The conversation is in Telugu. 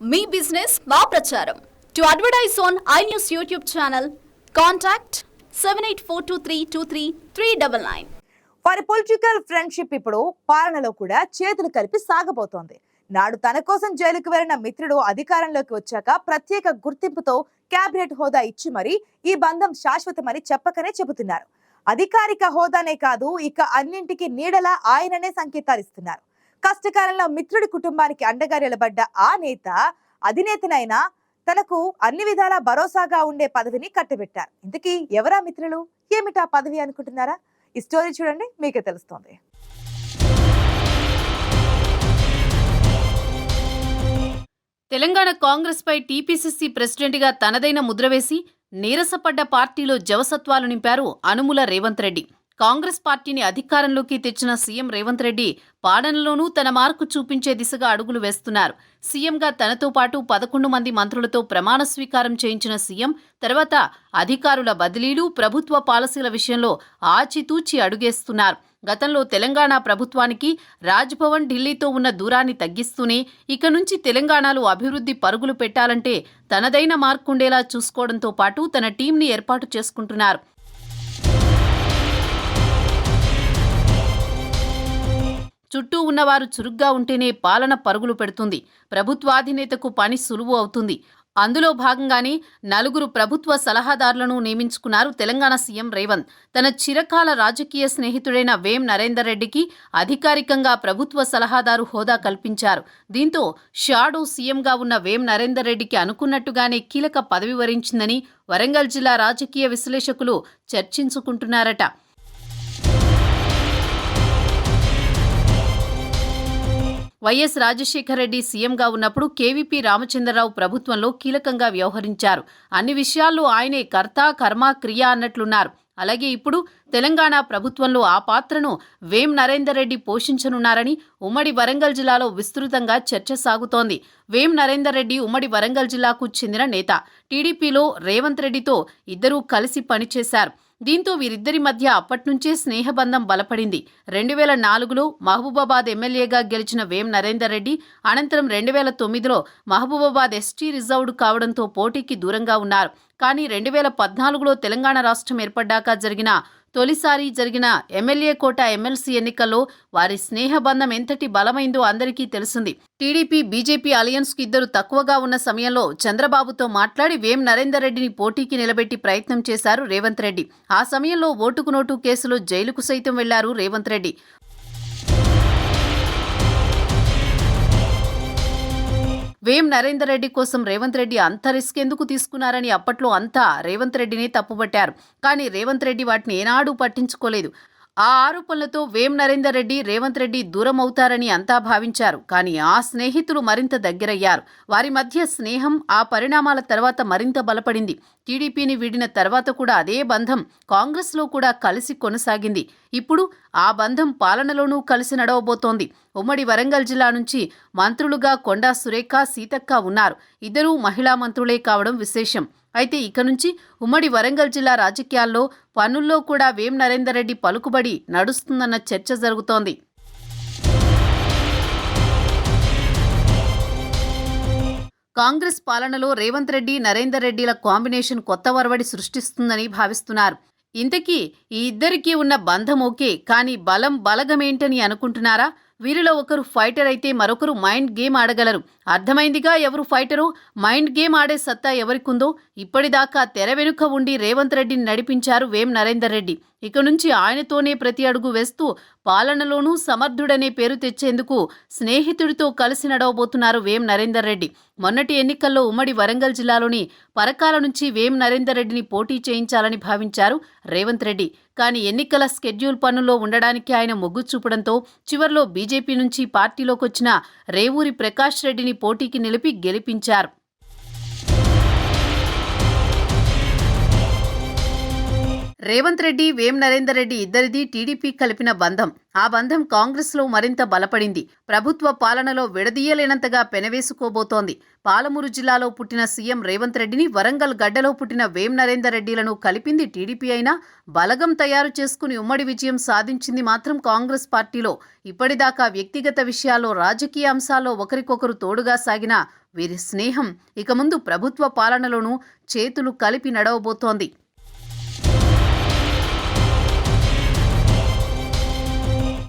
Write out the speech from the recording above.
మీ బిజినెస్ మా ప్రచారం. To advertise on I news YouTube channel contact seven eight four two three two three three double nine వారి పొలిటికల్ ఫ్రెండ్షిప్ ఇప్పుడు పాలనలో కూడా చేతులు కలిపి సాగబోతోంది. నాడు తన కోసం జైలుకు వెళ్ళిన మిత్రుడు అధికారంలోకి వచ్చాక ప్రత్యేక గుర్తింపుతో కేబినెట్ హోదా ఇచ్చి మరీ ఈ బంధం శాశ్వతమని చెప్పకనే చెబుతున్నారు. అధికారిక హోదానే కాదు ఇక అన్నింటికి నీడలా ఆయననే సంకేతాలు ఇస్తున్నారు. కష్టకాలంలో మిత్రుడి కుటుంబానికి అండగా నిలబడ్డ ఆ నేత అధినేతనైనా తనకు అన్ని విధాలా భరోసాగా ఉండే పదవిని కట్టబెట్టారు. ఇంతకీ ఎవరా మిత్రులు? ఏమిటా పదవి అనుకుంటున్నారా? ఈ స్టోరీ చూడండి మీకే తెలుస్తుంది. తెలంగాణ కాంగ్రెస్ పై టీపీసీసీ ప్రెసిడెంట్గా తనదైన ముద్ర వేసి నీరసపడ్డ పార్టీలో జవసత్వాలు నింపారు అనుముల రేవంత్ రెడ్డి. కాంగ్రెస్ పార్టీని అధికారంలోకి తెచ్చిన సీఎం రేవంత్ రెడ్డి పాలనలోనూ తన మార్కు చూపించే దిశగా అడుగులు వేస్తున్నారు. సీఎంగా తనతో పాటు పదకొండు మంది మంత్రులతో ప్రమాణ స్వీకారం చేయించిన సీఎం తర్వాత అధికారుల బదిలీలు ప్రభుత్వ పాలసీల విషయంలో ఆచితూచి అడుగేస్తున్నారు. గతంలో తెలంగాణ ప్రభుత్వానికి రాజ్భవన్ ఢిల్లీతో ఉన్న దూరాన్ని తగ్గిస్తూనే ఇక నుంచి తెలంగాణలో అభివృద్ధి పరుగులు పెట్టాలంటే తనదైన మార్కుండేలా చూసుకోవడంతో పాటు తన టీంని ఏర్పాటు చేసుకుంటున్నారు. చుట్టూ ఉన్నవారు చురుగ్గా ఉంటేనే పాలన పరుగులు పెడుతుంది. ప్రభుత్వాధినేతకు పని సులువు అవుతుంది. అందులో భాగంగానే నలుగురు ప్రభుత్వ సలహాదారులను నియమించుకున్నారు తెలంగాణ సీఎం రేవంత్. తన చిరకాల రాజకీయ స్నేహితుడైన వేం నరేందర్ రెడ్డికి అధికారికంగా ప్రభుత్వ సలహాదారు హోదా కల్పించారు. దీంతో షాడో సీఎంగా ఉన్న వేం నరేందర్ రెడ్డికి అనుకున్నట్టుగానే కీలక పదవి వరించిందని వరంగల్ జిల్లా రాజకీయ విశ్లేషకులు చర్చించుకుంటున్నారట. వైఎస్ రాజశేఖర రెడ్డి సీఎంగా ఉన్నప్పుడు కేవీపీ రామచంద్రరావు ప్రభుత్వంలో కీలకంగా వ్యవహరించారు. అన్ని విషయాల్లో ఆయనే కర్త కర్మ క్రియ అన్నట్లున్నారు. అలాగే ఇప్పుడు తెలంగాణ ప్రభుత్వంలో ఆ పాత్రను వేం నరేందర్ రెడ్డి పోషించనున్నారని ఉమ్మడి వరంగల్ జిల్లాలో విస్తృతంగా చర్చ సాగుతోంది. వేం నరేందర్ రెడ్డి ఉమ్మడి వరంగల్ జిల్లాకు చెందిన నేత. టీడీపీలో రేవంత్ రెడ్డితో ఇద్దరూ కలిసి పనిచేశారు. దీంతో వీరిద్దరి మధ్య అప్పట్నుంచే స్నేహబంధం బలపడింది. రెండు వేల నాలుగులో మహబూబాబాద్ ఎమ్మెల్యేగా గెలిచిన వేం నరేందర్ రెడ్డి అనంతరం రెండు వేల తొమ్మిదిలో మహబూబాబాద్ ఎస్టీ రిజర్వ్డ్ కావడంతో పోటీకి దూరంగా ఉన్నారు. కానీ రెండు వేల పద్నాలుగులో తెలంగాణ రాష్ట్రం ఏర్పడ్డాక జరిగిన తొలిసారి జరిగిన ఎమ్మెల్యే కోట ఎమ్మెల్సీ ఎన్నికల్లో వారి స్నేహబంధం ఎంతటి బలమైందో అందరికీ తెలిసింది. టీడీపీ బీజేపీ అలయన్స్కు ఇద్దరు తక్కువగా ఉన్న సమయంలో చంద్రబాబుతో మాట్లాడి వేం నరేందర్ రెడ్డిని పోటీకి నిలబెట్టి ప్రయత్నం చేశారు రేవంత్ రెడ్డి. ఆ సమయంలో ఓటుకు నోటు కేసులో జైలుకు సైతం వెళ్ళారు రేవంత్ రెడ్డి. వేం నరేందర్ రెడ్డి కోసం రేవంత్ రెడ్డి అంత రిస్క్ ఎందుకు తీసుకున్నారని అప్పట్లో అంతా రేవంత్ రెడ్డిని తప్పుపట్టారు. కానీ రేవంత్ రెడ్డి వాటిని ఏనాడూ పట్టించుకోలేదు. ఆ ఆరోపణలతో వేం నరేందర్ రెడ్డి రేవంత్ రెడ్డి దూరం అవుతారని అంతా భావించారు. కానీ ఆ స్నేహితులు మరింత దగ్గరయ్యారు. వారి మధ్య స్నేహం ఆ పరిణామాల తర్వాత మరింత బలపడింది. టీడీపీని వీడిన తర్వాత కూడా అదే బంధం కాంగ్రెస్లో కూడా కలిసి కొనసాగింది. ఇప్పుడు ఆ బంధం పాలనలోనూ కలిసి నడవబోతోంది. ఉమ్మడి వరంగల్ జిల్లా నుంచి మంత్రులుగా కొండా సురేఖ సీతక్క ఉన్నారు. ఇద్దరూ మహిళా మంత్రులే కావడం విశేషం. అయితే ఇక నుంచి ఉమ్మడి వరంగల్ జిల్లా రాజకీయాల్లో పనుల్లో కూడా వేం నరేందర్ రెడ్డి పలుకుబడి నడుస్తుందన్న చర్చ జరుగుతోంది. కాంగ్రెస్ పాలనలో రేవంత్ రెడ్డి నరేందర్ రెడ్డిల కాంబినేషన్ కొత్త వరవడి సృష్టిస్తుందని భావిస్తున్నారు. ఇంతకీ ఈ ఇద్దరికీ ఉన్న బంధం ఓకే కానీ బలం బలగమేంటని అనుకుంటున్నారా? వీరిలో ఒకరు ఫైటర్ అయితే మరొకరు మైండ్ గేమ్ ఆడగలరు. అర్థమైందిగా ఎవరు ఫైటరు? మైండ్ గేమ్ ఆడే సత్తా ఎవరికుందో? ఇప్పటిదాకా తెర వెనుక ఉండి రేవంత్ రెడ్డిని నడిపించారు వేం నరేందర్ రెడ్డి. ఇక నుంచి ఆయనతోనే ప్రతి అడుగు వేస్తూ పాలనలోనూ సమర్థుడనే పేరు తెచ్చేందుకు స్నేహితుడితో కలిసి నడవబోతున్నారు వేం నరేందర్ రెడ్డి. మొన్నటి ఎన్నికల్లో ఉమ్మడి వరంగల్ జిల్లాలోని పరకాల నుంచి వేం నరేందర్ రెడ్డిని పోటీ చేయించాలని భావించారు రేవంత్ రెడ్డి. కానీ ఎన్నికల స్కెడ్యూల్ పనుల్లో ఉండడానికి ఆయన మొగ్గు చూపడంతో చివర్లో బీజేపీ నుంచి పార్టీలోకొచ్చిన రేవూరి ప్రకాష్ రెడ్డిని పోటీకి నిలిపి గెలిపించారు. రేవంత్ రెడ్డి వేం నరేందర్ రెడ్డి ఇద్దరిది టీడీపీ కలిపిన బంధం. ఆ బంధం కాంగ్రెస్లో మరింత బలపడింది. ప్రభుత్వ పాలనలో విడదీయలేనంతగా పెనవేసుకోబోతోంది. పాలమూరు జిల్లాలో పుట్టిన సీఎం రేవంత్ రెడ్డిని వరంగల్ గడ్డలో పుట్టిన వేం నరేందర్ రెడ్డిలను కలిపింది టీడీపీ అయినా బలగం తయారు చేసుకుని ఉమ్మడి విజయం సాధించింది మాత్రం కాంగ్రెస్ పార్టీలో. ఇప్పటిదాకా వ్యక్తిగత విషయాల్లో రాజకీయ అంశాల్లో ఒకరికొకరు తోడుగా సాగిన వీరి స్నేహం ఇక ముందు ప్రభుత్వ పాలనలోనూ చేతులు కలిపి నడవబోతోంది.